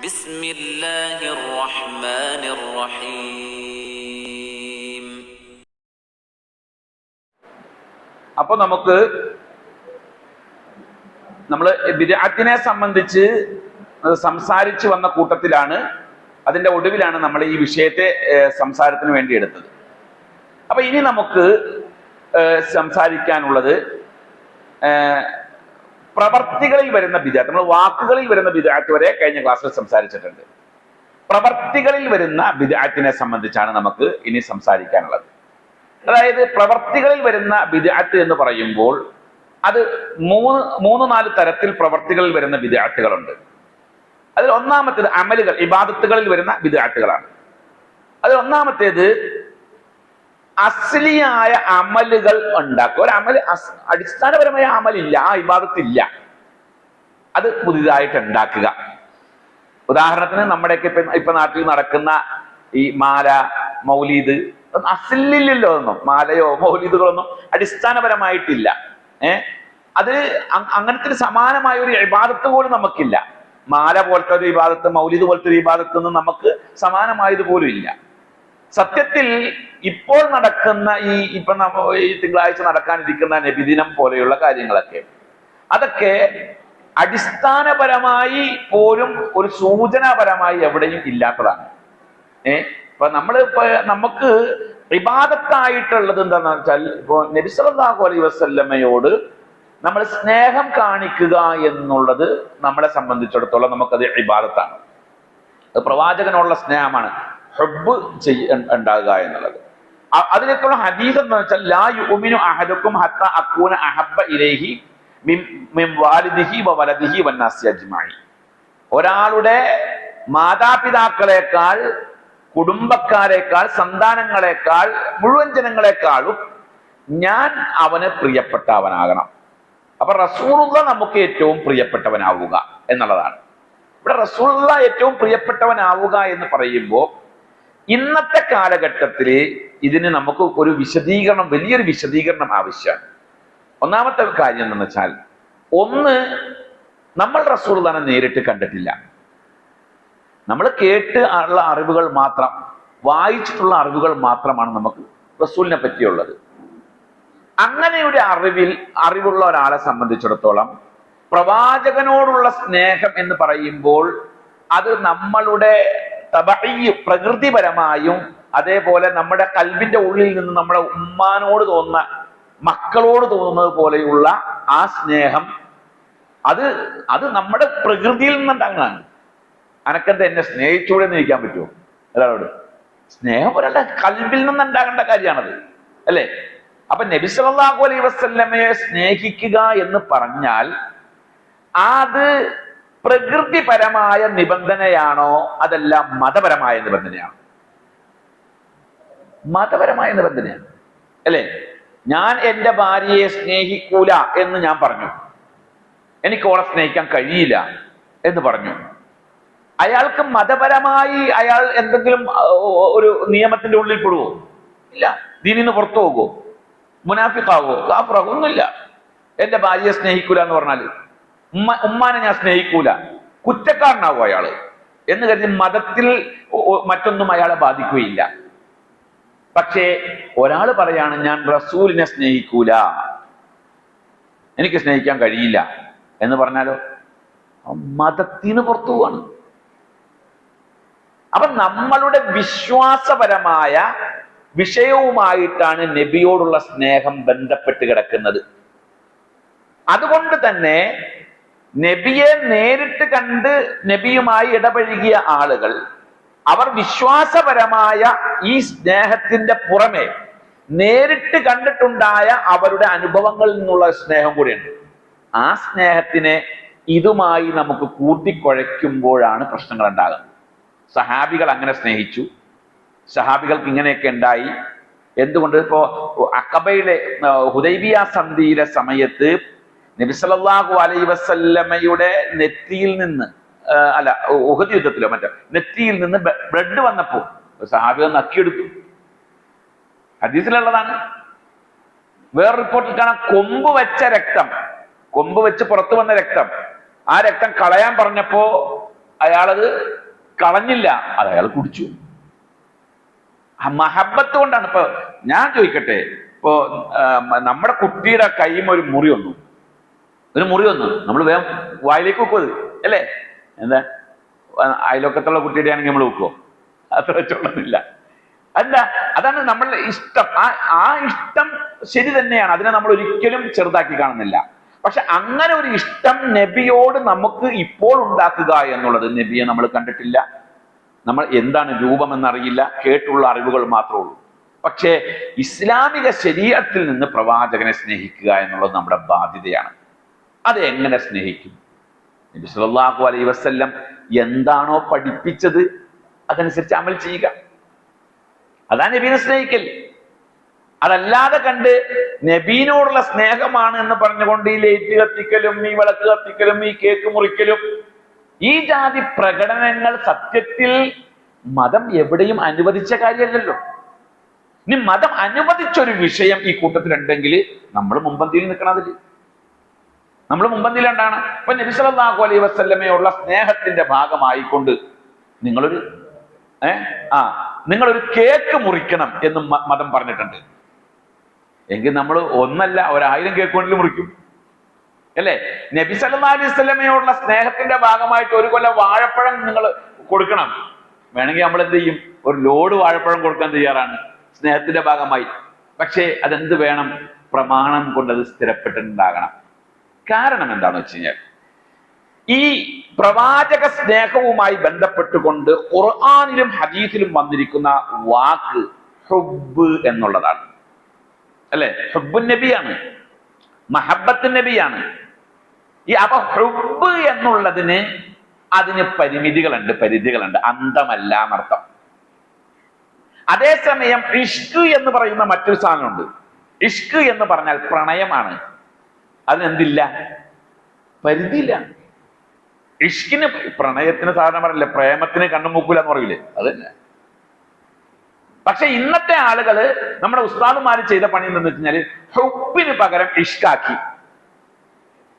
بسم الله الرحمن الرحيم അപ്പൊ നമുക്ക് നമ്മൾ ബിദഅത്തിനെ സംബന്ധിച്ച് സംസാരിച്ചു വന്ന കൂട്ടത്തിലാണ് അതിന്റെ ഒടുവിലാണ് നമ്മൾ ഈ വിഷയത്തെ ഏഹ്, സംസാരത്തിന് വേണ്ടി എടുത്തത് അപ്പൊ ഇനി നമുക്ക് ഏഹ്, സംസാരിക്കാനുള്ളത് ഏഹ്, പ്രവർത്തികളിൽ വരുന്ന ബിദാത്ത് നമ്മൾ വാക്കുകളിൽ വരുന്ന ബിദാത്ത് വരെ കഴിഞ്ഞ ക്ലാസ്സിൽ സംസാരിച്ചിട്ടുണ്ട്. പ്രവർത്തികളിൽ വരുന്ന ബിദാത്തിനെ സംബന്ധിച്ചാണ് നമുക്ക് ഇനി സംസാരിക്കാനുള്ളത്. അതായത് പ്രവർത്തികളിൽ വരുന്ന ബിദാത്ത് എന്ന് പറയുമ്പോൾ അത് മൂന്ന് മൂന്ന് നാല് തരത്തിൽ പ്രവർത്തികളിൽ വരുന്ന ബിദാത്തുകളുണ്ട് അതിൽ ഒന്നാമത്തേത് അമലുകൾ ഇബാദത്തുകളിൽ വരുന്ന ബിദാത്തുകളാണ് അതിൽ ഒന്നാമത്തേത് അസ്ലിയായ അമലുകൾ ഉണ്ടാക്കുക ഒരു അമൽ അടിസ്ഥാനപരമായ അമലില്ല ആ ഇബാദത്തില്ല. അത് പുതിയതായിട്ട് ഉണ്ടാക്കുക. ഉദാഹരണത്തിന് നമ്മുടെയൊക്കെ ഇപ്പൊ ഇപ്പൊ നാട്ടിൽ നടക്കുന്ന ഈ മാല മൗലീദ് അസലില്ലല്ലോ ഒന്നും. മാലയോ മൗലീദുകളൊന്നും അടിസ്ഥാനപരമായിട്ടില്ല. ഏ? അത് അങ്ങനത്തെ സമാനമായ ഒരു ഇബാദത്ത് പോലും നമുക്കില്ല. മാല പോലത്തെ ഒരു ഇബാദത്ത് മൗലീദ് പോലത്തെ ഒരു ഇബാദത്ത് ഒന്നും നമുക്ക് സമാനമായത് പോലും ഇല്ല. സത്യത്തിൽ ഇപ്പോൾ നടക്കുന്ന ഈ ഇപ്പൊ നമ്മ ഈ തിങ്കളാഴ്ച നടക്കാനിരിക്കുന്ന നബിദിനം പോലെയുള്ള കാര്യങ്ങളൊക്കെ അതൊക്കെ അടിസ്ഥാനപരമായി പോലും ഒരു സൂചനാപരമായി എവിടെയും ഇല്ലാത്തതാണ്. ഏ? ഇപ്പൊ നമ്മൾ ഇപ്പൊ നമുക്ക് വിവാദത്തായിട്ടുള്ളത് എന്താണെന്ന് വെച്ചാൽ ഇപ്പൊ നബിസലാഹു അലൈ വസല്ലമയോട് നമ്മൾ സ്നേഹം കാണിക്കുക എന്നുള്ളത് നമ്മളെ സംബന്ധിച്ചിടത്തോളം നമുക്കത് ഇബാദത്താണ്. അത് പ്രവാചകനുള്ള സ്നേഹമാണ്. ഹബ്ബ് ചെയ്യ ഉണ്ടാകുക എന്നുള്ളത്. അതിലേക്കുള്ള ഹദീസ് എന്ന് വെച്ചാൽ ലാ യുമിനു ഹത്ത അക്കൂന അഹബ്ബ ഇലൈഹി വാലിദിഹി വലദിഹി വന്നാസി അജ്മായി. ഒരാളുടെ മാതാപിതാക്കളെക്കാൾ കുടുംബക്കാരെക്കാൾ സന്താനങ്ങളെക്കാൾ മുഴുവൻ ജനങ്ങളെക്കാളും ഞാൻ അവന് പ്രിയപ്പെട്ടവനാകണം. അപ്പൊ റസൂറുള്ള നമുക്ക് ഏറ്റവും പ്രിയപ്പെട്ടവനാവുക എന്നുള്ളതാണ്. ഇവിടെ റസൂലുള്ള ഏറ്റവും പ്രിയപ്പെട്ടവനാവുക എന്ന് പറയുമ്പോൾ ഇന്നത്തെ കാലഘട്ടത്തിൽ ഇതിന് നമുക്ക് ഒരു വിശദീകരണം വലിയൊരു വിശദീകരണം ആവശ്യമാണ്. ഒന്നാമത്തെ കാര്യം എന്ന് വെച്ചാൽ ഒന്ന് നമ്മൾ റസൂലുള്ളാനെ നേരിട്ട് കണ്ടിട്ടില്ല. നമ്മൾ കേട്ട് ഉള്ള അറിവുകൾ മാത്രം വായിച്ചിട്ടുള്ള അറിവുകൾ മാത്രമാണ് നമുക്ക് റസൂലിനെ പറ്റിയുള്ളത്. അങ്ങനെ ഒരു അറിവിൽ അറിവുള്ള ഒരാളെ സംബന്ധിച്ചിടത്തോളം പ്രവാചകനോടുള്ള സ്നേഹം എന്ന് പറയുമ്പോൾ അത് നമ്മളുടെ തബഈ പ്രകൃതിപരമായും അതേപോലെ നമ്മുടെ കൽവിന്റെ ഉള്ളിൽ നിന്ന് നമ്മുടെ ഉമ്മാനോട് തോന്നുന്ന മക്കളോട് തോന്നുന്നത് പോലെയുള്ള ആ സ്നേഹം അത് അത് നമ്മുടെ പ്രകൃതിയിൽ നിന്നുണ്ടാകുന്നതാണ്. അനക്കെന്താ എന്നെ സ്നേഹിച്ചുകൂടെ എന്ന് ചോദിക്കാൻ പറ്റുമോ? ഒരാളോട് സ്നേഹം ഒരാളുടെ കൽവിൽ നിന്നുണ്ടാകേണ്ട കാര്യമാണത്. അല്ലേ? അപ്പൊ നബി സല്ലല്ലാഹു അലൈഹി വസല്ലമയെ സ്നേഹിക്കുക എന്ന് പറഞ്ഞാൽ അത് പ്രകൃതിപരമായ നിബന്ധനയാണോ അതല്ല മതപരമായ നിബന്ധനയാണോ? മതപരമായ നിബന്ധനയാണ്. അല്ലേ? ഞാൻ എന്റെ ഭാര്യയെ സ്നേഹിക്കൂല എന്ന് ഞാൻ പറഞ്ഞു. എനിക്ക് ഓളെ സ്നേഹിക്കാൻ കഴിയില്ല എന്ന് പറഞ്ഞു. അയാൾക്ക് മതപരമായി അയാൾ എന്തെങ്കിലും ഒരു നിയമത്തിന്റെ ഉള്ളിൽ പെടുവോ? ഇല്ല. ദീനിന്ന് പുറത്തു പോകുമോ മുനാഫിക്കാവോ കാഫറാവോ ഒന്നുമില്ല എന്റെ ഭാര്യയെ സ്നേഹിക്കൂല എന്ന് പറഞ്ഞാൽ ഉമ്മ ഉമ്മാനെ ഞാൻ സ്നേഹിക്കൂല. കുറ്റക്കാരനാവും അയാൾ. എന്ന് കരുതി മതത്തിൽ മറ്റൊന്നും അയാളെ ബാധിക്കുകയില്ല. പക്ഷേ ഒരാൾ പറയാണ് ഞാൻ റസൂലിനെ സ്നേഹിക്കൂല. എനിക്ക് സ്നേഹിക്കാൻ കഴിയില്ല. എന്ന് പറഞ്ഞാലോ? മതത്തിന് പുറത്തു പോവാണ്. അപ്പൊ നമ്മളുടെ വിശ്വാസപരമായ വിഷയവുമായിട്ടാണ് നബിയോടുള്ള സ്നേഹം ബന്ധപ്പെട്ട് കിടക്കുന്നത്. അതുകൊണ്ട് തന്നെ നബിയെ നേരിട്ട് കണ്ട് നബിയുമായി ഇടപഴകിയ ആളുകൾ അവർ വിശ്വാസപരമായ ഈ സ്നേഹത്തിന്റെ പുറമെ നേരിട്ട് കണ്ടിട്ടുണ്ടായ അവരുടെ അനുഭവങ്ങളിൽ നിന്നുള്ള സ്നേഹം കൂടിയുണ്ട്. ആ സ്നേഹത്തിനെ ഇതുമായി നമുക്ക് കൂട്ടിക്കുഴയ്ക്കുമ്പോഴാണ് പ്രശ്നങ്ങൾ ഉണ്ടാകുന്നത്. സഹാബികൾ അങ്ങനെ സ്നേഹിച്ചു. സഹാബികൾക്ക് ഇങ്ങനെയൊക്കെ ഉണ്ടായി. എന്തുകൊണ്ട്? ഇപ്പോ അക്കബയിലെ ഹുദൈബിയ സന്ധിയിലെ സമയത്ത് നബിസലല്ലാഹു അലൈ വസല്ലമയുടെ നെറ്റിയിൽ നിന്ന് അല്ല ഉഹദ് യുദ്ധത്തിലോ മറ്റോ നെറ്റിയിൽ നിന്ന് ബ്ലഡ് വന്നപ്പോ സഹാബികൾ നക്കിയെടുത്തു ഹദീസിലുള്ളതാണ്. വേറെ റിപ്പോർട്ടിൽ കാണാം കൊമ്പ് വെച്ച രക്തം. കൊമ്പ് വെച്ച് പുറത്തു വന്ന രക്തം. ആ രക്തം കളയാൻ പറഞ്ഞപ്പോ അയാളത് കളഞ്ഞില്ല. അത് അയാൾ കുടിച്ചു. ആ മഹബത്ത് കൊണ്ടാണ് ഇപ്പൊ ഞാൻ ചോദിക്കട്ടെ. ഇപ്പോ നമ്മുടെ കുട്ടിയുടെ കൈയും ഒരു മുറി വന്നു. ഒരു മുറി വന്നു. നമ്മൾ വേഗം വായിലേക്ക് വെക്കും അത് അല്ലേ? എന്താ? അയലൊക്കത്തുള്ള കുട്ടിയുടെ ആണെങ്കിൽ നമ്മൾ വെക്കുമോ അത്ര വെച്ചോളുന്നില്ല. അല്ല അതാണ് നമ്മളുടെ ഇഷ്ടം. ആ ആ ഇഷ്ടം ശരി തന്നെയാണ്. അതിനെ നമ്മൾ ഒരിക്കലും ചെറുതാക്കി കാണുന്നില്ല. പക്ഷെ അങ്ങനെ ഒരു ഇഷ്ടം നബിയോട് നമുക്ക് ഇപ്പോൾ ഉണ്ടാക്കുക എന്നുള്ളത് നബിയെ നമ്മൾ കണ്ടിട്ടില്ല. നമ്മൾ എന്താണ് രൂപം എന്നറിയില്ല കേട്ടുള്ള അറിവുകൾ മാത്രമേ ഉള്ളൂ. പക്ഷേ ഇസ്ലാമിക ശരീരത്തിൽ നിന്ന് പ്രവാചകനെ സ്നേഹിക്കുക എന്നുള്ളത് നമ്മുടെ ബാധ്യതയാണ്. അത് എങ്ങനെ സ്നേഹിക്കും? നബി സല്ലല്ലാഹു അലൈഹി വസല്ലം എന്താണോ പഠിപ്പിച്ചത് അതനുസരിച്ച് അമൽ ചെയ്യുക. അതാ നബീനെ സ്നേഹിക്കൽ. അതല്ലാതെ കണ്ട് നബീനോടുള്ള സ്നേഹമാണ് എന്ന് പറഞ്ഞുകൊണ്ട് ഈ ലൈറ്റ് കത്തിക്കലും ഈ വിളക്ക് കത്തിക്കലും ഈ കേക്ക് മുറിക്കലും ഈ ജാതി പ്രകടനങ്ങൾ സത്യത്തിൽ മതം എവിടെയും അനുവദിച്ച കാര്യമല്ലല്ലോ. ഇനി മതം അനുവദിച്ചൊരു വിഷയം ഈ കൂട്ടത്തിലുണ്ടെങ്കിൽ നമ്മൾ മുമ്പന്തിയിൽ നിൽക്കണതിൽ നമ്മൾ മുമ്പന്തിയിലുണ്ടാണ് ഇപ്പൊ നബി സല്ലല്ലാഹു അലൈഹി വസല്ലമയുള്ള സ്നേഹത്തിന്റെ ഭാഗമായിക്കൊണ്ട് നിങ്ങളൊരു ഏ? ആ നിങ്ങളൊരു കേക്ക് മുറിക്കണം എന്ന് മതം പറഞ്ഞിട്ടുണ്ട്. എങ്കിൽ നമ്മൾ ഒന്നല്ല ഒരായിരം കേക്ക് കൊണ്ടിൽ മുറിക്കും. അല്ലേ? നബി സല്ലല്ലാഹു അലൈഹി വസല്ലമയോടുള്ള സ്നേഹത്തിന്റെ ഭാഗമായിട്ട് ഒരു കൊല്ലം വാഴപ്പഴം നിങ്ങൾ കൊടുക്കണം. വേണമെങ്കിൽ നമ്മൾ എന്ത് ചെയ്യും? ഒരു ലോഡ് വാഴപ്പഴം കൊടുക്കാൻ തയ്യാറാണ്. സ്നേഹത്തിന്റെ ഭാഗമായി. പക്ഷേ അതെന്ത് വേണം? പ്രമാണം കൊണ്ടത് സ്ഥിരപ്പെട്ടിട്ടുണ്ടാകണം. കാരണം എന്താന്ന് വെച്ച് കഴിഞ്ഞാൽ ഈ പ്രവാചക സ്നേഹവുമായി ബന്ധപ്പെട്ടുകൊണ്ട് ഖുർആാനിലും ഹദീസിലും വന്നിരിക്കുന്ന വാക്ക് ഹുബ് എന്നുള്ളതാണ്. അല്ലെ? ഹുബുൻ നബിയാണ്. മഹബത്ത് നബിയാണ്. ഈ അപ്പൊ ഹുബ് എന്നുള്ളതിന് അതിന് പരിമിതികളുണ്ട് പരിധികളുണ്ട്. അന്തമല്ല എന്നർത്ഥം. അതേസമയം ഇഷ്ക് എന്ന് പറയുന്ന മറ്റൊരു സാധനമുണ്ട്. ഇഷ്ക് എന്ന് പറഞ്ഞാൽ പ്രണയമാണ്. അതിനെന്തില്ല പരിധിയില്ല. ഇഷ്കിന് പ്രണയത്തിന് സാധാരണ പറയില്ല? പ്രേമത്തിന് കണ്ണുമൂക്കൂല എന്ന് പറയില്ലേ അത് തന്നെ പക്ഷെ ഇന്നത്തെ ആളുകൾ നമ്മുടെ ഉസ്താദുമാര് ചെയ്ത പണി എന്ന് വെച്ചാൽ ഹുബിന് പകരം ഇഷ്കാക്കി.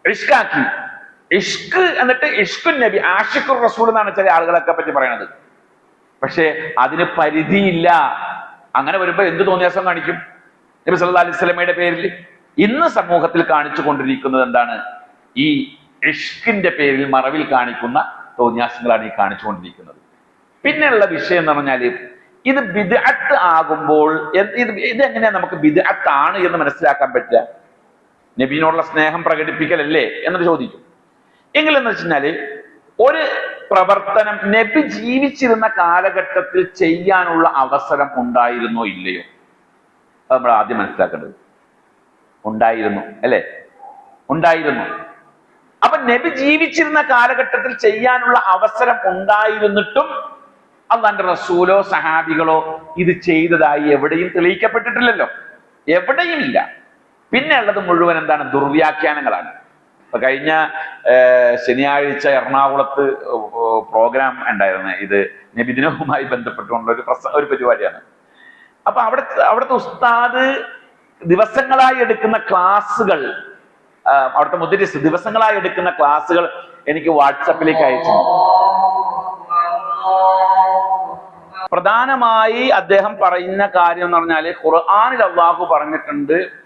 ഇഷ്കാക്കി. ഇഷ്ക് എന്നിട്ട് ഇഷ്കുൻ നബി ആഷിഖുർ റസൂൽ എന്നാണ് ചില ആളുകളൊക്കെ പറ്റി പറയണത്. പക്ഷെ അതിന് പരിധിയില്ല. അങ്ങനെ വരുമ്പോ എന്ത് തോന്നിയാസം കാണിക്കും? നബി സല്ലാ അലൈഹി പേരിൽ ഇന്ന് സമൂഹത്തിൽ കാണിച്ചു കൊണ്ടിരിക്കുന്നത് എന്താണ്? ഈ ഇഷ്കിന്റെ പേരിൽ മറവിൽ കാണിക്കുന്ന തോന്നിയാസങ്ങളാണ് ഈ കാണിച്ചു കൊണ്ടിരിക്കുന്നത് പിന്നെയുള്ള വിഷയം എന്ന് പറഞ്ഞാൽ ഇത് ബിദ്അത്ത് ആകുമ്പോൾ ഇത് ഇതെങ്ങനെയാ നമുക്ക് ബിദ്അത്ത് ആണ് എന്ന് മനസ്സിലാക്കാൻ പറ്റുക? നബീനോടുള്ള സ്നേഹം പ്രകടിപ്പിക്കലല്ലേ എന്ന് ചോദിക്കും എങ്കിലെന്ന് വെച്ചാൽ ഒരു പ്രവർത്തനം നബി ജീവിച്ചിരുന്ന കാലഘട്ടത്തിൽ ചെയ്യാനുള്ള അവസരം ഉണ്ടായിരുന്നോ ഇല്ലയോ? അത് നമ്മൾ ആദ്യം മനസ്സിലാക്കേണ്ടത്. ഉണ്ടായിരുന്നു അല്ലേ? ഉണ്ടായിരുന്നു. അപ്പൊ നബി ജീവിച്ചിരുന്ന കാലഘട്ടത്തിൽ ചെയ്യാനുള്ള അവസരം ഉണ്ടായിരുന്നിട്ടും അള്ളാന്റെ റസൂലോ സഹാബികളോ ഇത് ചെയ്തതായി എവിടെയും തെളിയിക്കപ്പെട്ടിട്ടില്ലല്ലോ. എവിടെയും ഇല്ല പിന്നെ ഉള്ളത് മുഴുവൻ എന്താണ്? ദുർവ്യാഖ്യാനങ്ങളാണ്. ഇപ്പൊ കഴിഞ്ഞ ശനിയാഴ്ച എറണാകുളത്ത് പ്രോഗ്രാം ഉണ്ടായിരുന്നു. ഇത് നബിദിനവുമായി ബന്ധപ്പെട്ടുകൊണ്ടുള്ള ഒരു പ്രസ ഒരു പരിപാടിയാണ്. അപ്പൊ അവിടെ അവിടുത്തെ ഉസ്താദ് ദിവസങ്ങളായി എടുക്കുന്ന ക്ലാസ്സുകൾ അവിടുത്തെ മുദ്രിസ് ദിവസങ്ങളായി എടുക്കുന്ന ക്ലാസ്സുകൾ എനിക്ക് വാട്സപ്പിലേക്ക് അയച്ചു പ്രധാനമായി അദ്ദേഹം പറയുന്ന കാര്യം എന്ന് പറഞ്ഞാൽ ഖുർആാനിൽ അള്ളാഹു പറഞ്ഞിട്ടുണ്ട്.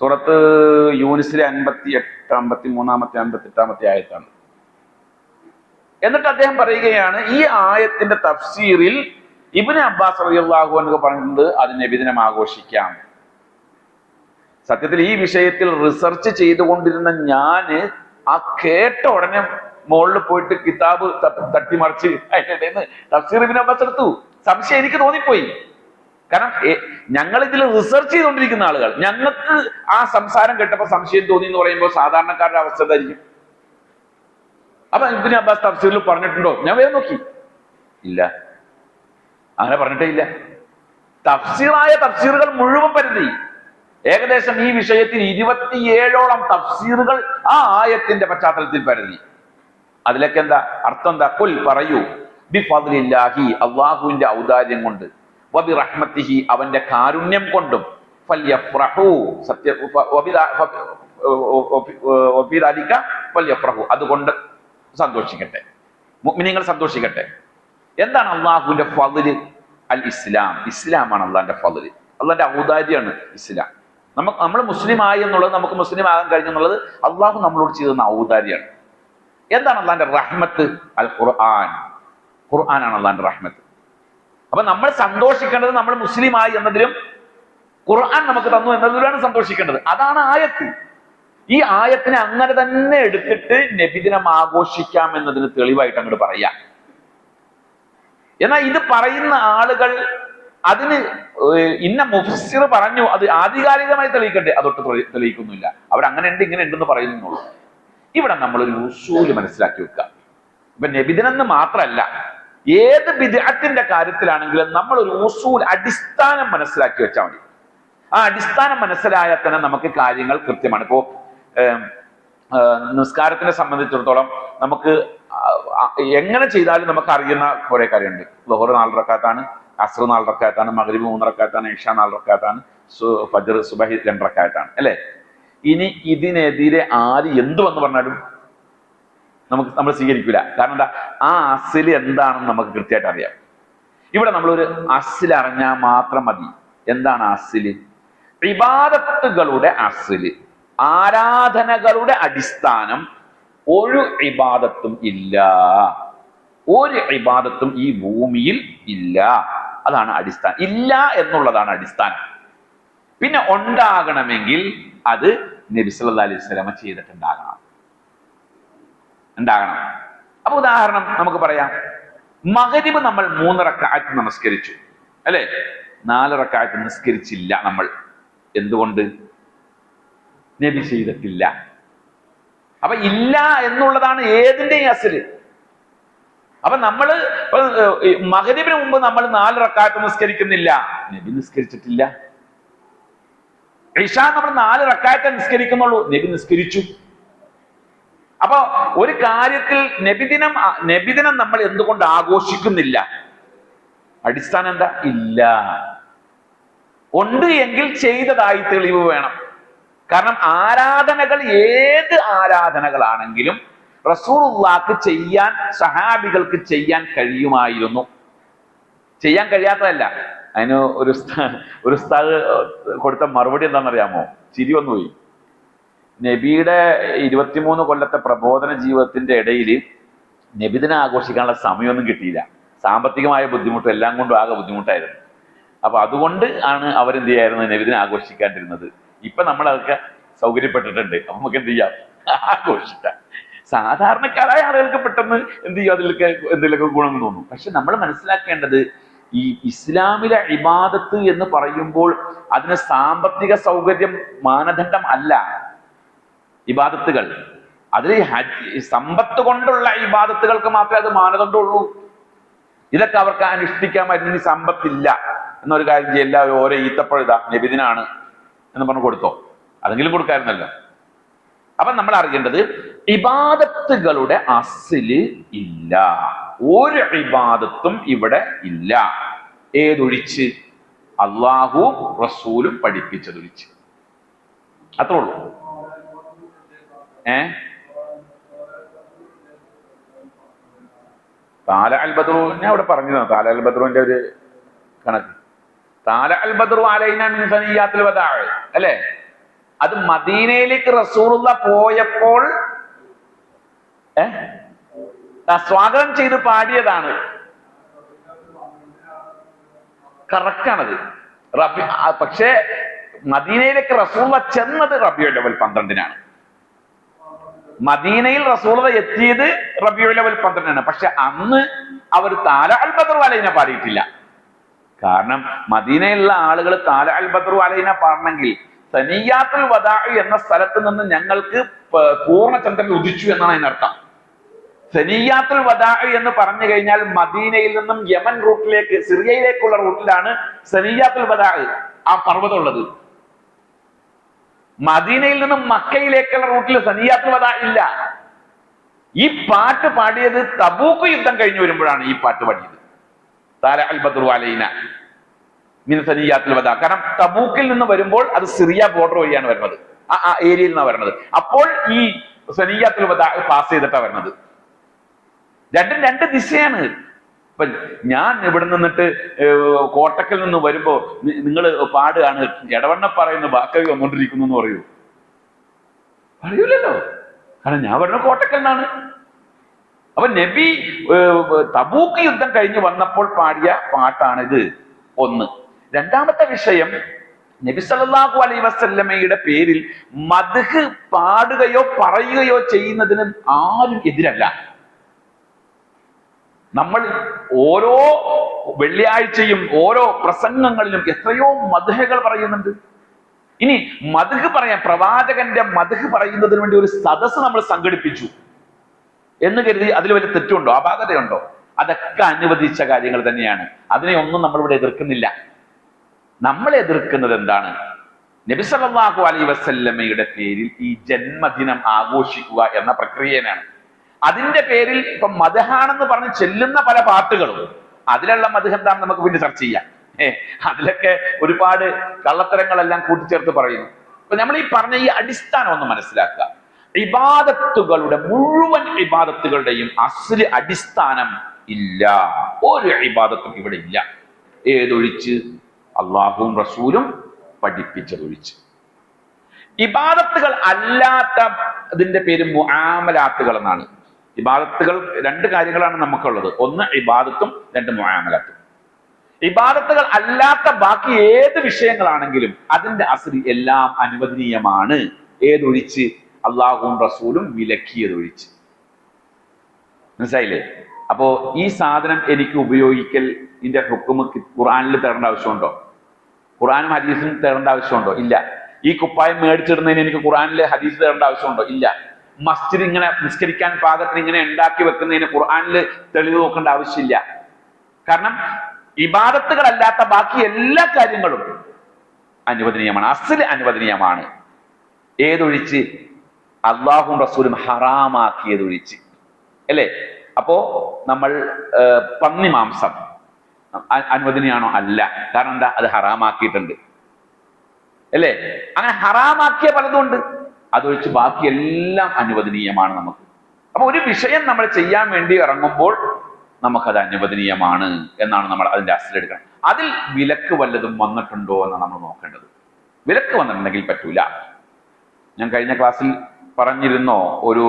സൂറത്ത് യൂനിസിലെ അൻപത്തി എട്ട് അമ്പത്തി മൂന്നാമത്തെ അമ്പത്തി എട്ടാമത്തെ ആയത്താണ് എന്നിട്ട് അദ്ദേഹം പറയുകയാണ് ഈ ആയത്തിന്റെ തഫ്സീറിൽ ഇബിന് അബ്ബാസ് റളിയല്ലാഹു അൻഹു പറഞ്ഞിട്ടുണ്ട് അത് നബിദിനം ആഘോഷിക്കാം. സത്യത്തിൽ ഈ വിഷയത്തിൽ റിസർച്ച് ചെയ്തുകൊണ്ടിരുന്ന ഞാൻ ആ കേട്ട ഉടനെ മുകളിൽ പോയിട്ട് കിതാബ് തട്ടിമറിച്ച് നിന്ന് തഫ്സീർ ഇബ്നു അബ്ബാസ് എടുത്തു. സംശയം എനിക്ക് തോന്നിപ്പോയി. കാരണം ഞങ്ങൾ ഇതിൽ റിസർച്ച് ചെയ്തുകൊണ്ടിരിക്കുന്ന ആളുകൾ. ഞങ്ങൾക്ക് ആ സംസാരം കേട്ടപ്പോൾ സംശയം തോന്നി എന്ന് പറയുമ്പോൾ സാധാരണക്കാരുടെ അവസ്ഥ എന്തായിരിക്കും? അപ്പൊ ഇബ്നു അബ്ബാസ് തഫ്സീറിൽ പറഞ്ഞിട്ടുണ്ടോ ഞാൻ വേഗം നോക്കി ഇല്ല അങ്ങനെ പറഞ്ഞിട്ടേ ഇല്ല തഫ്സീറായ തഫ്സീറുകൾ മുഴുവൻ പരിധി ഏകദേശം ഈ വിഷയത്തിൽ ഇരുപത്തിയേഴോളം തഫ്സീറുകൾ ആ ആയത്തിന്റെ പശ്ചാത്തലത്തിൽ പരിധി അതിലൊക്കെ എന്താ അർത്ഥം എന്താ കൊൽ പറയൂ ബിഫദ്ലില്ലാഹി അള്ളാഹുവിന്റെ ഔദാര്യം കൊണ്ട് അവന്റെ കാരുണ്യം കൊണ്ടും അതുകൊണ്ട് സന്തോഷിക്കട്ടെ. മുഅ്മിനീങ്ങൾ സന്തോഷിക്കട്ടെ. എന്താണ് അള്ളാഹുവിന്റെ ഫതിൽ? അൽ ഇസ്ലാം. ഇസ്ലാമാണ് അള്ളാഹിന്റെ ഫതിൽ. അള്ളാഹിന്റെ ഔദാര്യമാണ് ഇസ്ലാം. നമുക്ക് നമ്മൾ മുസ്ലിമായി എന്നുള്ളത് നമുക്ക് മുസ്ലിം ആകാൻ കഴിഞ്ഞെന്നുള്ളത് അള്ളാഹു നമ്മളോട് ചെയ്തെന്ന ഔദാര്യമാണ്. എന്താണ് അള്ളാഹിന്റെ റഹ്മത്ത്? അൽ ഖുർആൻ. ഖുർആനാണ് അള്ളാഹിന്റെ റഹ്മത്ത്. അപ്പൊ നമ്മൾ സന്തോഷിക്കേണ്ടത് നമ്മൾ മുസ്ലിമായി എന്നതിലും ഖുർആൻ നമുക്ക് തന്നു എന്നതിലാണ് സന്തോഷിക്കേണ്ടത്. അതാണ് ആയത്ത്. ഈ ആയത്തിനെ അങ്ങനെ തന്നെ എടുത്തിട്ട് നബിദിനം ആഘോഷിക്കാം എന്നതിന് തെളിവായിട്ട് അങ്ങോട്ട് പറയാ. എന്നാൽ ഇത് പറയുന്ന ആളുകൾ അതിന് ഇന്ന മുഫസ്സിർ പറഞ്ഞു അത് ആധികാരികമായി തെളിയിക്കട്ടെ. അതൊട്ട് തെളി- തെളിയിക്കുന്നില്ല അവരങ്ങനെ ഉണ്ട് ഇങ്ങനെ ഉണ്ടെന്ന് പറയുന്നുള്ളൂ. ഇവിടെ ഒരു ഉസൂൽ മനസ്സിലാക്കി വെക്കുക. ഇപ്പൊ നബിദിനെന്ന് മാത്രമല്ല ഏത് വിദഗ്ധത്തിന്റെ കാര്യത്തിലാണെങ്കിലും നമ്മൾ ഒരു ഉസൂൽ അടിസ്ഥാനം മനസ്സിലാക്കി വെച്ചാൽ മതി. ആ അടിസ്ഥാനം മനസ്സിലായാൽ തന്നെ നമുക്ക് കാര്യങ്ങൾ കൃത്യമാണ്. ഇപ്പോ നിസ്കാരത്തിനെ സംബന്ധിച്ചിടത്തോളം നമുക്ക് എങ്ങനെ ചെയ്താലും നമുക്ക് അറിയുന്ന കുറെ കാര്യമുണ്ട്. ലോഹർ നാല് അസർ നാലറക്കാത്താണ് നാല് മൂന്നറക്കാത്താണ് മഗ്രിബ് മൂന്ന് ഫജർ സുബഹി രണ്ട് റക്കാത്താണ്. അല്ലെ? ഇനി ഇതിനെതിരെ ആര് എന്തു വന്ന് പറഞ്ഞാലും നമുക്ക് നമ്മൾ സ്വീകരിക്കില്ല കാരണം എന്താ? ആ അസിൽ എന്താണെന്ന് നമുക്ക് കൃത്യമായിട്ട് അറിയാം. ഇവിടെ നമ്മളൊരു അസിൽ അറിഞ്ഞാൽ മാത്രം മതി. എന്താണ് അസിൽ? വിവാദത്തുകളുടെ അസിൽ. ആരാധനകളുടെ അടിസ്ഥാനം ഒരു ഇബാദത്തും ഇല്ല. ഒരു ഇബാദത്തും ഈ ഭൂമിയിൽ ഇല്ല. അതാണ് അടിസ്ഥാനം. ഇല്ല എന്നുള്ളതാണ് അടിസ്ഥാനം. പിന്നെ ഉണ്ടാകണമെങ്കിൽ അത് നബി സല്ലല്ലാഹു അലൈഹി ചെയ്തിട്ടുണ്ടാകണം. ഉണ്ടാകണം. അപ്പൊ ഉദാഹരണം നമുക്ക് പറയാം. മകരിബ് നമ്മൾ മൂന്നിറക്കായത്ത് നമസ്കരിച്ചു. അല്ലെ? നാലിറക്കായത്ത് നിസ്കരിച്ചില്ല നമ്മൾ. എന്തുകൊണ്ട്? നബി ചെയ്തിട്ടില്ല. അപ്പൊ ഇല്ല എന്നുള്ളതാണ് ഏതിന്റെയും അസൽ. അപ്പൊ നമ്മൾ ഏർ, മുമ്പ് നമ്മൾ നാല് റക്കാത്ത് നിസ്കരിക്കുന്നില്ല. നബി നിസ്കരിച്ചിട്ടില്ല. ഇഷ നമ്മൾ നാല് റക്കായത്തെ നിസ്കരിക്കുന്നുള്ളൂ. നബി നിസ്കരിച്ചു. അപ്പൊ ഒരു കാര്യത്തിൽ നബിദിനം നബിദിനം നമ്മൾ എന്തുകൊണ്ട് ആഘോഷിക്കുന്നില്ല? അടിസ്ഥാനം എന്താ? ഇല്ല. ഉണ്ട് എങ്കിൽ ചെയ്തതായി തെളിവ് വേണം. കാരണം ആരാധനകൾ ഏത് ആരാധനകളാണെങ്കിലും റസൂലുള്ളാക്ക് ചെയ്യാൻ സഹാബികൾക്ക് ചെയ്യാൻ കഴിയുമായിരുന്നു. ചെയ്യാൻ കഴിയാത്തതല്ല. അതിന് ഒരു ഒരു ഉസ്താദ് കൊടുത്ത മറുപടി എന്താണെന്നറിയാമോ? ചിരി വന്നുപോയി. നബിയുടെ ഇരുപത്തിമൂന്ന് കൊല്ലത്തെ പ്രബോധന ജീവിതത്തിന്റെ ഇടയിൽ നബിദിനെ ആഘോഷിക്കാനുള്ള സമയമൊന്നും കിട്ടിയില്ല. സാമ്പത്തികമായ ബുദ്ധിമുട്ട് എല്ലാം കൊണ്ടും ആകെ ബുദ്ധിമുട്ടായിരുന്നു. അപ്പൊ അതുകൊണ്ട് ആണ് അവരെന്ത് ചെയ്യായിരുന്നു നബിദിനെ ആഘോഷിക്കാണ്ടിരുന്നത്. ഇപ്പൊ നമ്മൾ അതൊക്കെ സൗകര്യപ്പെട്ടിട്ടുണ്ട്. അപ്പൊ നമുക്ക് എന്ത് ചെയ്യാം? ആഘോഷിക്കാം. സാധാരണക്കാരായ ആളുകൾക്ക് പെട്ടെന്ന് എന്ത് ചെയ്യും? അതിലൊക്കെ എന്തെങ്കിലുമൊക്കെ ഗുണം തോന്നും. പക്ഷെ നമ്മൾ മനസ്സിലാക്കേണ്ടത് ഈ ഇസ്ലാമിലെ ഇബാദത്ത് എന്ന് പറയുമ്പോൾ അതിന് സാമ്പത്തിക സൗകര്യം മാനദണ്ഡം അല്ല. ഇബാദത്തുകൾ. അതിൽ സമ്പത്ത് കൊണ്ടുള്ള ഇബാദത്തുകൾക്ക് മാത്രമേ അത് മാനദണ്ഡമുള്ളൂ ഇതൊക്കെ അവർക്ക് അനുഷ്ഠിക്കാമായിരുന്നു ഇനി സമ്പത്തില്ല. എന്നൊരു കാര്യം എല്ലാവരും ഓരോ ഈത്തപ്പഴുതാ നബിദിനാണ്. എന്ന് പറഞ്ഞു കൊടുത്തോ? അതെങ്കിലും കൊടുക്കായിരുന്നല്ലോ. അപ്പൊ നമ്മൾ അറിയേണ്ടത് ഇബാദത്തുകളുടെ അസിൽ ഇല്ല. ഒരു ഇബാദത്തും ഇവിടെ ഇല്ല. ഏതൊഴിച്ച്? അള്ളാഹു റസൂലും പഠിപ്പിച്ചതൊഴിച്ച്. അത്രേ ഉള്ളൂ. ഏ? താല അൽ ഞാൻ അവിടെ പറഞ്ഞു താല അൽ ഒരു കണക്ക്. അല്ലേ? അത് മദീനയിലേക്ക് റസൂലുള്ള പോയപ്പോൾ സ്വാഗതം ചെയ്ത് പാടിയതാണ്. കറക്റ്റാണത്. റബി പക്ഷേ മദീനയിലേക്ക് റസൂള ചെന്നത് റബിയോ ലെവൽ പന്ത്രണ്ടിനാണ്. മദീനയിൽ റസൂളത എത്തിയത് റബിയോ ലെവൽ പന്ത്രണ്ടിനാണ്. പക്ഷെ അന്ന് അവർ താല അൽബദർ അലൈനെ പാടിയിട്ടില്ല. കാരണം മദീനയിലുള്ള ആളുകൾ താല അൽ ബദ്രു അലൈന പറഞ്ഞെങ്കിൽ സനിയാത്തുൽ വദാ എന്ന സ്ഥലത്ത് നിന്ന് ഞങ്ങൾക്ക് പൂർണചന്ദ്രൻ ഉദിച്ചു എന്നാണ് അതിനർത്ഥം. സനിയാത്തുൽ വദാ എന്ന് പറഞ്ഞു കഴിഞ്ഞാൽ മദീനയിൽ നിന്നും യമൻ റൂട്ടിലേക്ക് സിറിയയിലേക്കുള്ള റൂട്ടിലാണ് സനിയാത്തുൽ വദാ ആ പർവതം ഉള്ളത്. മദീനയിൽ നിന്നും മക്കയിലേക്കുള്ള റൂട്ടിൽ സനിയാത്തുൽ വദാ ഇല്ല. ഈ പാട്ട് പാടിയത് തബൂക്ക് യുദ്ധം കഴിഞ്ഞു വരുമ്പോഴാണ് ഈ പാട്ട് പാടിയത് താര അൽ ബദ്രു അലൈന മിൻ സനിയാത്തുൽ വദാ. കാരണം തബൂക്കിൽ നിന്ന് വരുമ്പോൾ അത് സിറിയ ബോർഡർ വഴിയാണ് വരുന്നത്. ആ ആ ഏരിയയിൽ നിന്നാണ് വരുന്നത്. അപ്പോൾ ഈ സനിയാത്തുൽ വദാ പാസ് ചെയ്തിട്ടാണ് വരുന്നത്. രണ്ടും രണ്ട് ദിശയാണ്. ഇപ്പൊ ഞാൻ ഇവിടെ നിന്നിട്ട് കോട്ടക്കൽ നിന്ന് വരുമ്പോ നിങ്ങൾ പാടുകയാണ്. എടവണ്ണ പറയുന്ന ബാക്കവി വന്നോണ്ടിരിക്കുന്നു എന്ന് പറയൂ. പറയൂലല്ലോ. കാരണം ഞാൻ പറഞ്ഞ കോട്ടക്കൽ നിന്നാണ് അപ്പൊ നബി തബൂക്ക് യുദ്ധം കഴിഞ്ഞ് വന്നപ്പോൾ പാടിയ പാട്ടാണിത്. ഒന്ന്. രണ്ടാമത്തെ വിഷയം നബി സല്ലല്ലാഹു അലൈഹി വസല്ലമയുടെ പേരിൽ മദ്ഹ് പാടുകയോ പറയുകയോ ചെയ്യുന്നതിന് ആരും എതിരല്ല. നമ്മൾ ഓരോ വെള്ളിയാഴ്ചയും ഓരോ പ്രസംഗങ്ങളിലും എത്രയോ മധുഹകൾ പറയുന്നുണ്ട്. ഇനി മധുഹ് പറയാൻ പ്രവാചകന്റെ മധുഹ് പറയുന്നതിന് വേണ്ടി ഒരു സദസ്സ് നമ്മൾ സംഘടിപ്പിച്ചു. എന്ന് കരുതി അതിൽ വലിയ തെറ്റുണ്ടോ? അപാകതയുണ്ടോ? അതൊക്കെ അനുവദിച്ച കാര്യങ്ങൾ തന്നെയാണ്. അതിനെ ഒന്നും നമ്മൾ ഇവിടെ എതിർക്കുന്നില്ല. നമ്മൾ എതിർക്കുന്നത് എന്താണ്? നബി അലൈ വസല്ലമ്മയുടെ പേരിൽ ഈ ജന്മദിനം ആഘോഷിക്കുക എന്ന പ്രക്രിയനാണ് അതിന്റെ പേരിൽ ഇപ്പൊ മതഹാണെന്ന് പറഞ്ഞ് ചെല്ലുന്ന പല പാട്ടുകളും അതിലുള്ള മതഹ് നമുക്ക് പിന്നെ ചർച്ച ചെയ്യാം. ഏ അതിലൊക്കെ ഒരുപാട് കള്ളത്തരങ്ങളെല്ലാം കൂട്ടിച്ചേർത്ത് പറയുന്നു. അപ്പൊ നമ്മൾ ഈ പറഞ്ഞ ഈ അടിസ്ഥാനം ഒന്ന് മനസ്സിലാക്കുക. ഇബാദത്തുകളുടെ മുഴുവൻ ഇബാദത്തുകളുടെയും അസൽ അടിസ്ഥാനം ഇല്ല. ഒരു ഇബാദത്തും ഇവിടെ ഇല്ല. ഏതൊഴിച്ച്? അള്ളാഹുവും റസൂലും പഠിപ്പിച്ചതൊഴിച്ച്. ഇബാദത്തുകൾ അല്ലാത്ത ഇതിന്റെ പേര് മുആമലാത്തുകൾ എന്നാണ് ഇബാദത്തുകൾ രണ്ട് കാര്യങ്ങളാണ് നമുക്കുള്ളത്. ഒന്ന് ഇബാദത്തും രണ്ട് മുആമലാത്തും. ഇബാദത്തുകൾ അല്ലാത്ത ബാക്കി ഏത് വിഷയങ്ങളാണെങ്കിലും അതിന്റെ അസരി എല്ലാം അനുവദനീയമാണ്. ഏതൊഴിച്ച്? അള്ളാഹുവും റസൂലും വിലക്കിയതൊഴിച്ച്. മനസ്സിലായില്ലേ? അപ്പോ ഈ സാധനം എനിക്ക് ഉപയോഗിക്കൽ ഇതിന്റെ ഹുക്കുമ് ഖുർആനിൽ തേടേണ്ട ആവശ്യമുണ്ടോ? ഖുർആനും ഹദീസും തേടേണ്ട ആവശ്യമുണ്ടോ? ഇല്ല. ഈ കുപ്പായം മേടിച്ചിടുന്നതിന് എനിക്ക് ഖുർആനിലെ ഹദീസ് തേടേണ്ട ആവശ്യമുണ്ടോ? ഇല്ല. മസ്ജിദ് ഇങ്ങനെ നിസ്കരിക്കാൻ പാകത്തിന് ഇങ്ങനെ ഉണ്ടാക്കി വെക്കുന്നതിന് ഖുർആനിൽ തെളിവ് നോക്കേണ്ട ആവശ്യമില്ല. കാരണം ഇബാദത്തുകളല്ലാത്ത ബാക്കി എല്ലാ കാര്യങ്ങളും അനുവദനീയമാണ്. അസൽ അനുവദനീയമാണ്. ഏതൊഴിച്ച്? അള്ളാഹും റസൂലും ഹറാമാക്കിയത് ഒഴിച്ച് അല്ലേ? അപ്പോ നമ്മൾ പന്നി മാംസം അനുവദനയാണോ? അല്ല. കാരണം എന്താ? അത് ഹറാമാക്കിയിട്ടുണ്ട്. അല്ലേ? അങ്ങനെ ഹറാമാക്കിയ പലതും ഉണ്ട് അതൊഴിച്ച് ബാക്കി എല്ലാം അനുവദനീയമാണ് നമുക്ക്. അപ്പൊ ഒരു വിഷയം നമ്മൾ ചെയ്യാൻ വേണ്ടി ഇറങ്ങുമ്പോൾ നമുക്കത് അനുവദനീയമാണ് എന്നാണ് നമ്മൾ അതിന്റെ അസലെടുക്കണം അതിൽ വിലക്ക് വല്ലതും വന്നിട്ടുണ്ടോ എന്നാണ് നമ്മൾ നോക്കേണ്ടത്. വിലക്ക് വന്നിട്ടുണ്ടെങ്കിൽ പറ്റൂല. ഞാൻ കഴിഞ്ഞ ക്ലാസ്സിൽ പറഞ്ഞിരുന്നോ? ഒരു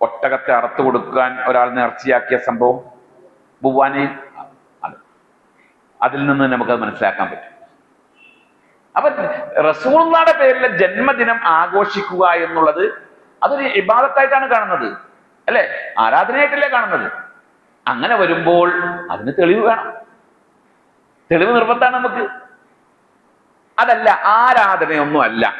ഒട്ടകത്തെ അറുത്തു കൊടുക്കാൻ ഒരാൾ നേർച്ചയാക്കിയ സംഭവം? ബുവാനെ അത്. അതിൽ നിന്ന് നമുക്കത് മനസ്സിലാക്കാൻ പറ്റും. അപ്പൊ റസൂളുള്ളാടെ പേരിലെ ജന്മദിനം ആഘോഷിക്കുക എന്നുള്ളത് അതൊരു ഇബാദത്തായിട്ടാണ് കാണുന്നത്. അല്ലെ? ആരാധനയായിട്ടല്ലേ കാണുന്നത്? അങ്ങനെ വരുമ്പോൾ അതിന് തെളിവ് വേണം. തെളിവ് നിർബന്ധമാണ് നമുക്ക്. അതല്ല ആരാധനയൊന്നും അല്ല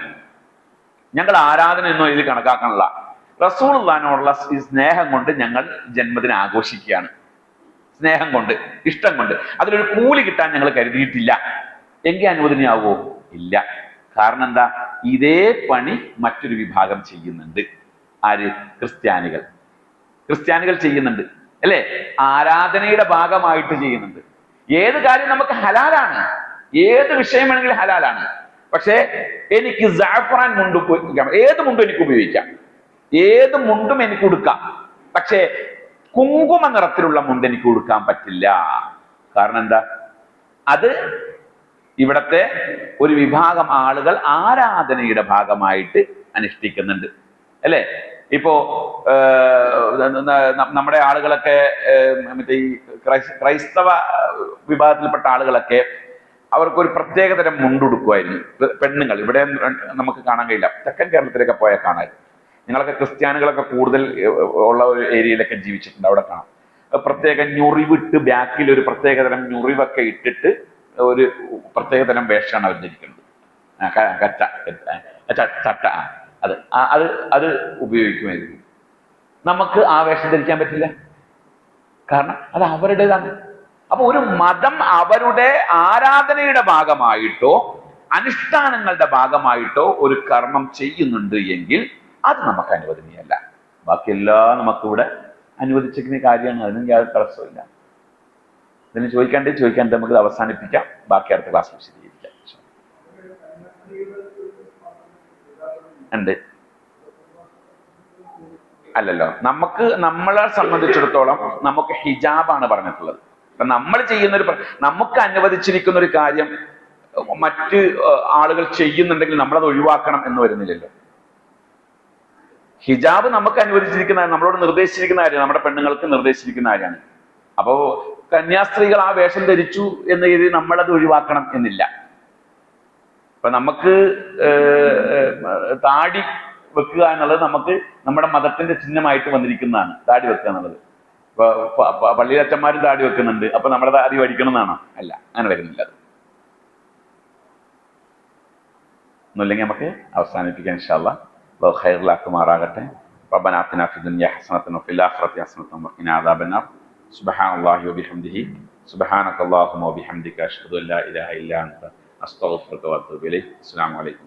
ഞങ്ങൾ ആരാധന എന്നോ ഇതിൽ കണക്കാക്കണല്ല. റസൂളുള്ളാനോടുള്ള ഈ സ്നേഹം കൊണ്ട് ഞങ്ങൾ ജന്മദിനം ആഘോഷിക്കുകയാണ്. സ്നേഹം കൊണ്ട് ഇഷ്ടം കൊണ്ട്. അതിലൊരു കൂലി കിട്ടാൻ ഞങ്ങൾ കരുതിയിട്ടില്ല. എങ്കിൽ അനുവദനയാവോ? ഇല്ല. കാരണം എന്താ? ഇതേ പണി മറ്റൊരു വിഭാഗം ചെയ്യുന്നുണ്ട്. ആര്? ക്രിസ്ത്യാനികൾ. ക്രിസ്ത്യാനികൾ ചെയ്യുന്നുണ്ട്. അല്ലെ? ആരാധനയുടെ ഭാഗമായിട്ട് ചെയ്യുന്നുണ്ട്. ഏത് കാര്യം നമുക്ക് ഹലാലാണ്? ഏത് വിഷയം വേണമെങ്കിലും ഹലാലാണ്. പക്ഷേ എനിക്ക് ജാഫ്രാൻ മുണ്ട് ഉപയോഗിക്കാം. ഏത് മുണ്ടും എനിക്ക് ഉപയോഗിക്കാം. ഏത് മുണ്ടും എനിക്ക് ഉടുക്കാം. പക്ഷേ കുങ്കുമ നിറത്തിലുള്ള മുണ്ട് എനിക്ക് ഉടുക്കാൻ പറ്റില്ല. കാരണം എന്താ? അത് ഇവിടത്തെ ഒരു വിഭാഗം ആളുകൾ ആരാധനയുടെ ഭാഗമായിട്ട് അനുഷ്ഠിക്കുന്നുണ്ട്. അല്ലേ? ഇപ്പോ നമ്മുടെ ആളുകളൊക്കെ മറ്റേ ഈ ക്രൈസ്തവ വിഭാഗത്തിൽപ്പെട്ട ആളുകളൊക്കെ അവർക്കൊരു പ്രത്യേകതരം മുണ്ടുടുക്കുമായിരുന്നു പെണ്ണുങ്ങൾ. ഇവിടെ നമുക്ക് കാണാൻ കഴിയില്ല. തെക്കൻ കേരളത്തിലൊക്കെ പോയാൽ കാണാൻ നിങ്ങളൊക്കെ ക്രിസ്ത്യാനികളൊക്കെ കൂടുതൽ ഉള്ള ഒരു ഏരിയയിലൊക്കെ ജീവിച്ചിട്ടുണ്ട്. അവിടെ കാണാം. പ്രത്യേക ഞുറിവിട്ട് ബാക്കിൽ ഒരു പ്രത്യേകതരം ഞുറിവൊക്കെ ഇട്ടിട്ട് ഒരു പ്രത്യേകതരം വേഷമാണ് അവർ ധരിക്കുന്നത്. ചട്ട അത് അത് അത് ഉപയോഗിക്കുമായിരുന്നു. നമുക്ക് ആ വേഷം ധരിക്കാൻ പറ്റില്ല. കാരണം അത് അവരുടേതാണ്. അപ്പൊ ഒരു മതം അവരുടെ ആരാധനയുടെ ഭാഗമായിട്ടോ അനുഷ്ഠാനങ്ങളുടെ ഭാഗമായിട്ടോ ഒരു കർമ്മം ചെയ്യുന്നുണ്ട് എങ്കിൽ അത് നമുക്ക് അനുവദനീയല്ല ബാക്കിയെല്ലാം നമുക്കിവിടെ അനുവദിച്ചിരിക്കുന്ന കാര്യമാണ്. അതിനും യാതൊരു തടസ്സമില്ല ഇതിന് ചോദിക്കാണ്ട് ചോദിക്കാണ്ട് നമുക്ക് അവസാനിപ്പിക്കാം. ബാക്കി അടുത്ത ക്ലാസ് വിശദീകരിക്കാം. ഉണ്ട് അല്ലല്ലോ. നമുക്ക് നമ്മളെ സംബന്ധിച്ചിടത്തോളം നമുക്ക് ഹിജാബാണ് പറഞ്ഞിട്ടുള്ളത്. അപ്പൊ നമ്മൾ ചെയ്യുന്ന ഒരു നമുക്ക് അനുവദിച്ചിരിക്കുന്ന ഒരു കാര്യം മറ്റ് ആളുകൾ ചെയ്യുന്നുണ്ടെങ്കിൽ അത് ഒഴിവാക്കണം എന്ന് വരുന്നില്ലല്ലോ. ഹിജാബ് നമുക്ക് അനുവദിച്ചിരിക്കുന്ന നമ്മളോട് നിർദ്ദേശിച്ചിരിക്കുന്ന കാര്യമാണ് നമ്മുടെ പെണ്ണുങ്ങൾക്ക് നിർദ്ദേശിച്ചിരിക്കുന്ന കാര്യമാണ്. അപ്പോ കന്യാസ്ത്രീകൾ ആ വേഷം ധരിച്ചു എന്ന രീതിയിൽ അത് ഒഴിവാക്കണം എന്നില്ല. അപ്പൊ നമുക്ക് താടി വെക്കുക എന്നുള്ളത് നമുക്ക് നമ്മുടെ മതത്തിന്റെ ചിഹ്നമായിട്ട് വന്നിരിക്കുന്നതാണ്. താടി വെക്കുക എന്നുള്ളത്. പള്ളിയിലച്ചന്മാരും താടി വെക്കുന്നുണ്ട് അപ്പൊ നമ്മുടെ താടി വടിക്കണം എന്നാണോ അല്ല അങ്ങനെ വരുന്നില്ല അത് ഒന്നുമില്ലെങ്കിൽ നമുക്ക് അവസാനിപ്പിക്കാം ഇൻഷാല്ല അള്ളാഹു ഖൈറിലാക്കുമാറാകട്ടെ ربنا آتنا في الدنيا حسنة وفي الآخرة حسنة وقنا عذاب النار سبحان الله وبحمده سبحانك اللهم وبحمدك أشهد أن لا إله إلا أنت أستغفرك وأتوب إليك السلام عليكم